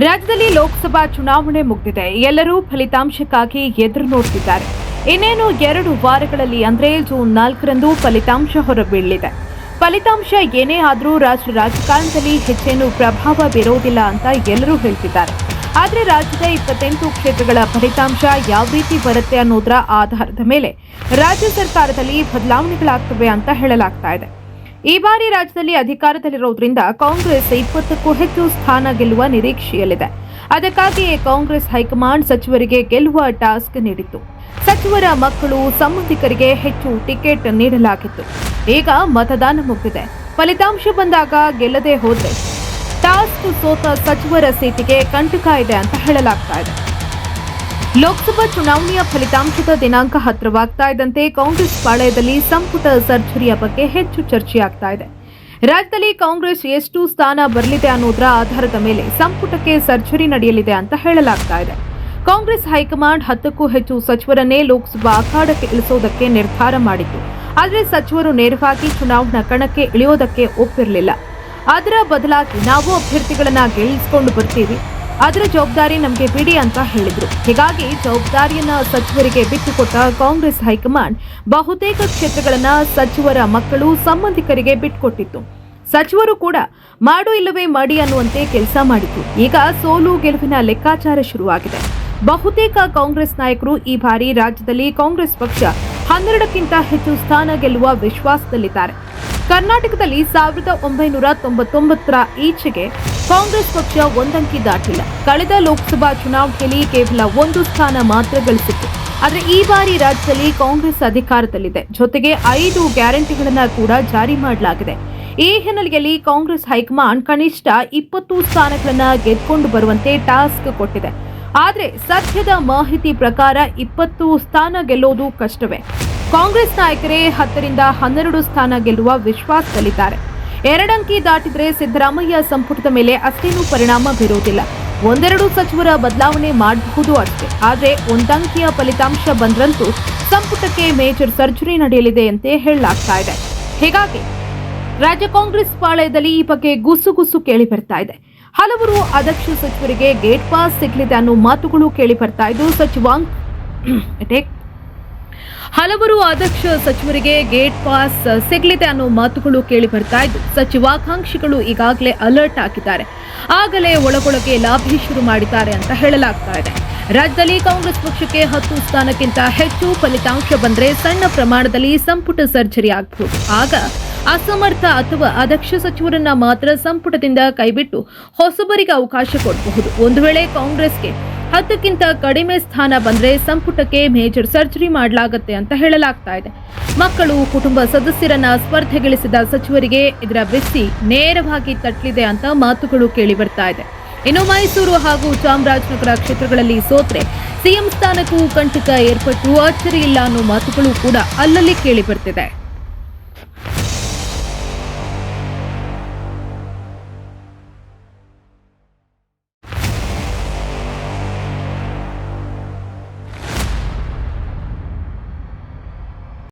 ರಾಜ್ಯದಲ್ಲಿ ಲೋಕಸಭಾ ಚುನಾವಣೆ ಮುಗಿದಿದೆ. ಎಲ್ಲರೂ ಫಲಿತಾಂಶಕ್ಕಾಗಿ ಎದುರು ನೋಡ್ತಿದ್ದಾರೆ ಇನ್ನೇನು ಎರಡು ವಾರಗಳಲ್ಲಿ ಅಂದರೆ ಜೂನ್ ನಾಲ್ಕರಂದು ಫಲಿತಾಂಶ ಹೊರಬೀಳಲಿದೆ. ಫಲಿತಾಂಶ ಏನೇ ಆದರೂ ರಾಜ್ಯ ರಾಜಕಾರಣದಲ್ಲಿ ಹೆಚ್ಚೇನು ಪ್ರಭಾವ ಬೀರೋದಿಲ್ಲ ಅಂತ ಎಲ್ಲರೂ ಹೇಳ್ತಿದ್ದಾರೆ. ಆದರೆ ರಾಜ್ಯದ ಇಪ್ಪತ್ತೆಂಟು ಕ್ಷೇತ್ರಗಳ ಫಲಿತಾಂಶ ಯಾವ ರೀತಿ ಬರುತ್ತೆ ಅನ್ನೋದರ ಆಧಾರದ ಮೇಲೆ ರಾಜ್ಯ ಸರ್ಕಾರದಲ್ಲಿ ಬದಲಾವಣೆಗಳಾಗ್ತವೆ ಅಂತ ಹೇಳಲಾಗ್ತಾ ಇದೆ. ಈ ಬಾರಿ ರಾಜ್ಯದಲ್ಲಿ ಅಧಿಕಾರದಲ್ಲಿರೋದ್ರಿಂದ ಕಾಂಗ್ರೆಸ್ ಇಪ್ಪತ್ತಕ್ಕೂ ಹೆಚ್ಚು ಸ್ಥಾನ ಗೆಲ್ಲುವ ನಿರೀಕ್ಷೆಯಲ್ಲಿದೆ. ಅದಕ್ಕಾಗಿಯೇ ಕಾಂಗ್ರೆಸ್ ಹೈಕಮಾಂಡ್ ಸಚಿವರಿಗೆ ಗೆಲ್ಲುವ ಟಾಸ್ಕ್ ನೀಡಿತ್ತು. ಸಚಿವರ ಮಕ್ಕಳು ಸಂಬಂಧಿಕರಿಗೆ ಹೆಚ್ಚು ಟಿಕೆಟ್ ನೀಡಲಾಗಿತ್ತು. ಈಗ ಮತದಾನ ಮುಗಿದಿದೆ. ಫಲಿತಾಂಶ ಬಂದಾಗ ಗೆಲ್ಲದೆ ಹೋದರೆ ಟಾಸ್ಕ್ ಸೋತ ಸಚಿವರ ಸೀಟಿಗೆ ಕಂಟಕ ಇದೆ ಅಂತ ಹೇಳಲಾಗ್ತಾ ಇದೆ. ಲೋಕಸಭಾ ಚುನಾವಣೆಯ ಫಲಿತಾಂಶದ ದಿನಾಂಕ ಹತ್ತಿರವಾಗ್ತಾ ಇದ್ದಂತೆ ಕಾಂಗ್ರೆಸ್ ಪಾಳಯದಲ್ಲಿ ಸಂಪುಟ ಸರ್ಜರಿಯ ಬಗ್ಗೆ ಹೆಚ್ಚು ಚರ್ಚೆಯಾಗ್ತಾ ಇದೆ. ರಾಜ್ಯದಲ್ಲಿ ಕಾಂಗ್ರೆಸ್ ಎಷ್ಟು ಸ್ಥಾನ ಬರಲಿದೆ ಅನ್ನೋದರ ಆಧಾರದ ಮೇಲೆ ಸಂಪುಟಕ್ಕೆ ಸರ್ಜರಿ ನಡೆಯಲಿದೆ ಅಂತ ಹೇಳಲಾಗ್ತಾ ಇದೆ. ಕಾಂಗ್ರೆಸ್ ಹೈಕಮಾಂಡ್ ಹತ್ತಕ್ಕೂ ಹೆಚ್ಚು ಸಚಿವರನ್ನೇ ಲೋಕಸಭಾ ಅಖಾಡಕ್ಕೆ ಇಳಿಸೋದಕ್ಕೆ ನಿರ್ಧಾರ ಮಾಡಿತ್ತು. ಆದರೆ ಸಚಿವರು ನೇರವಾಗಿ ಚುನಾವಣಾ ಕಣಕ್ಕೆ ಇಳಿಯೋದಕ್ಕೆ ಒಪ್ಪಿರಲಿಲ್ಲ. ಅದರ ಬದಲಾಗಿ ನಾವು ಅಭ್ಯರ್ಥಿಗಳನ್ನ ಗೆಲ್ಲಿಸಿಕೊಂಡು ಬರ್ತೀವಿ. ಅದರ ಜವಾಬ್ದಾರಿ ನಮಗೆ ಬಿಡಿ ಅಂತ ಹೇಳಿದರು. ಹೀಗಾಗಿ ಜವಾಬ್ದಾರಿಯನ್ನ ಸಚಿವರಿಗೆ ಬಿಟ್ಟುಕೊಟ್ಟ ಕಾಂಗ್ರೆಸ್ ಹೈಕಮಾಂಡ್ ಬಹುತೇಕ ಕ್ಷೇತ್ರಗಳನ್ನ ಸಚಿವರ ಮಕ್ಕಳು ಸಂಬಂಧಿಕರಿಗೆ ಬಿಟ್ಟುಕೊಟ್ಟಿತ್ತು. ಸಚಿವರು ಕೂಡ ಮಾಡು ಇಲ್ಲವೇ ಮಾಡಿ ಅನ್ನುವಂತೆ ಕೆಲಸ ಮಾಡಿತು ಈಗ ಸೋಲು ಗೆಲುವಿನ ಲೆಕ್ಕಾಚಾರ ಶುರುವಾಗಿದೆ. ಬಹುತೇಕ ಕಾಂಗ್ರೆಸ್ ನಾಯಕರು ಈ ಬಾರಿ ರಾಜ್ಯದಲ್ಲಿ ಕಾಂಗ್ರೆಸ್ ಪಕ್ಷ ಹನ್ನೆರಡಕ್ಕಿಂತ ಹೆಚ್ಚು ಸ್ಥಾನ ಗೆಲ್ಲುವ ವಿಶ್ವಾಸದಲ್ಲಿದ್ದಾರೆ. ಕರ್ನಾಟಕದಲ್ಲಿ ಸಾವಿರದ ಒಂಬೈನೂರ ತೊಂಬತ್ತೊಂಬತ್ತರ ಈಚೆಗೆ ಕಾಂಗ್ರೆಸ್ ಪಕ್ಷ ಒಂದಂಕಿ ದಾಟಿಲ್ಲ. ಕಳೆದ ಲೋಕಸಭಾ ಚುನಾವಣೆಯಲ್ಲಿ ಕೇವಲ ಒಂದು ಸ್ಥಾನ ಮಾತ್ರ ಗಳಿಸಿತ್ತು. ಆದರೆ ಈ ಬಾರಿ ರಾಜ್ಯದಲ್ಲಿ ಕಾಂಗ್ರೆಸ್ ಅಧಿಕಾರದಲ್ಲಿದೆ. ಜೊತೆಗೆ ಐದು ಗ್ಯಾರಂಟಿಗಳನ್ನ ಕೂಡ ಜಾರಿ ಮಾಡಲಾಗಿದೆ. ಈ ಹಿನ್ನೆಲೆಯಲ್ಲಿ ಕಾಂಗ್ರೆಸ್ ಹೈಕಮಾಂಡ್ ಕನಿಷ್ಠ ಇಪ್ಪತ್ತು ಸ್ಥಾನಗಳನ್ನು ಗೆದ್ದುಕೊಂಡು ಬರುವಂತೆ ಟಾಸ್ಕ್ ಕೊಟ್ಟಿದೆ. ಆದರೆ ಸದ್ಯದ ಮಾಹಿತಿ ಪ್ರಕಾರ ಇಪ್ಪತ್ತು ಸ್ಥಾನ ಗೆಲ್ಲೋದು ಕಷ್ಟವೇ. ಕಾಂಗ್ರೆಸ್ ನಾಯಕರೇ ಹತ್ತರಿಂದ ಹನ್ನೆರಡು ಸ್ಥಾನ ಗೆಲ್ಲುವ ವಿಶ್ವಾಸದಲ್ಲಿದ್ದಾರೆ. ಎರಡಂಕಿ ದಾಟಿದ್ರೆ ಸಿದ್ದರಾಮಯ್ಯ ಸಂಪುಟದ ಮೇಲೆ ಅಷ್ಟೇನೂ ಪರಿಣಾಮ ಬೀರುವುದಿಲ್ಲ. ಒಂದೆರಡು ಸಚಿವರ ಬದಲಾವಣೆ ಮಾಡಬಹುದು ಅಷ್ಟೇ. ಆದರೆ ಒಂದಂಕಿಯ ಫಲಿತಾಂಶ ಬಂದರಂತೂ ಸಂಪುಟಕ್ಕೆ ಮೇಜರ್ ಸರ್ಜರಿ ನಡೆಯಲಿದೆ ಅಂತ ಹೇಳಲಾಗ್ತಾ ಇದೆ. ಹೀಗಾಗಿ ರಾಜ್ಯ ಕಾಂಗ್ರೆಸ್ ಪಾಳಯದಲ್ಲಿ ಈ ಬಗ್ಗೆ ಗುಸುಗುಸು ಕೇಳಿ ಬರ್ತಾ ಇದೆ. ಹಲವರು ಅಧ್ಯಕ್ಷ ಸಚಿವರಿಗೆ ಗೇಟ್ ಪಾಸ್ ಸಿಗಲಿದೆ ಅನ್ನೋ ಮಾತುಗಳು ಕೇಳಿ ಬರ್ತಾ ಇದ್ದು, ಸಚಿವಾಂಗ್ ಹಲವರು ಅಧ್ಯಕ್ಷ ಸಚಿವರಿಗೆ ಗೇಟ್ ಪಾಸ್ ಸಿಗಲಿದೆ ಅನ್ನೋ ಮಾತುಗಳು ಕೇಳಿ ಬರ್ತಾ ಇದ್ದು, ಸಚಿವಾಕಾಂಕ್ಷಿಗಳು ಈಗಾಗಲೇ ಅಲರ್ಟ್ ಹಾಕಿದ್ದಾರೆ. ಆಗಲೇ ಒಳಗೊಳಗೆ ಲಾಭಿ ಶುರು ಮಾಡಿದ್ದಾರೆ ಅಂತ ಹೇಳಲಾಗ್ತಾ ಇದೆ. ರಾಜ್ಯದಲ್ಲಿ ಕಾಂಗ್ರೆಸ್ ಪಕ್ಷಕ್ಕೆ ಹತ್ತು ಸ್ಥಾನಕ್ಕಿಂತ ಹೆಚ್ಚು ಫಲಿತಾಂಶ ಬಂದರೆ ಸಣ್ಣ ಪ್ರಮಾಣದಲ್ಲಿ ಸಂಪುಟ ಸರ್ಜರಿ ಆಗಬಹುದು ಆಗ ಅಸಮರ್ಥ ಅಥವಾ ಅಧ್ಯಕ್ಷ ಸಚಿವರನ್ನ ಮಾತ್ರ ಸಂಪುಟದಿಂದ ಕೈಬಿಟ್ಟು ಹೊಸಬರಿಗೆ ಅವಕಾಶ ಕೊಡಬಹುದು. ಒಂದು ವೇಳೆ ಕಾಂಗ್ರೆಸ್ಗೆ ಹತ್ತಕ್ಕಿಂತ ಕಡಿಮೆ ಸ್ಥಾನ ಬಂದ್ರೆ ಸಂಪುಟಕ್ಕೆ ಮೇಜರ್ ಸರ್ಜರಿ ಮಾಡಲಾಗುತ್ತೆ ಅಂತ ಹೇಳಲಾಗ್ತಾ ಇದೆ. ಮಕ್ಕಳು, ಕುಟುಂಬ ಸದಸ್ಯರನ್ನ ಸ್ಪರ್ಧೆಗಿಳಿಸಿದ ಸಚಿವರಿಗೆ ಇದರ ಬಿಸಿ ನೇರವಾಗಿ ತಟ್ಟಲಿದೆ ಅಂತ ಮಾತುಗಳು ಕೇಳಿ ಬರ್ತಾ ಇದೆ. ಇನ್ನು ಮೈಸೂರು ಹಾಗೂ ಚಾಮರಾಜನಗರ ಕ್ಷೇತ್ರಗಳಲ್ಲಿ ಸೋತ್ರೆ ಸಿಎಂ ಸ್ಥಾನಕ್ಕೂ ಕಂಟಕ ಏರ್ಪಟ್ಟು ಅಚ್ಚರಿ ಇಲ್ಲ ಅನ್ನೋ ಮಾತುಗಳು ಕೂಡ ಅಲ್ಲಲ್ಲಿ ಕೇಳಿ ಬರ್ತಿದೆ.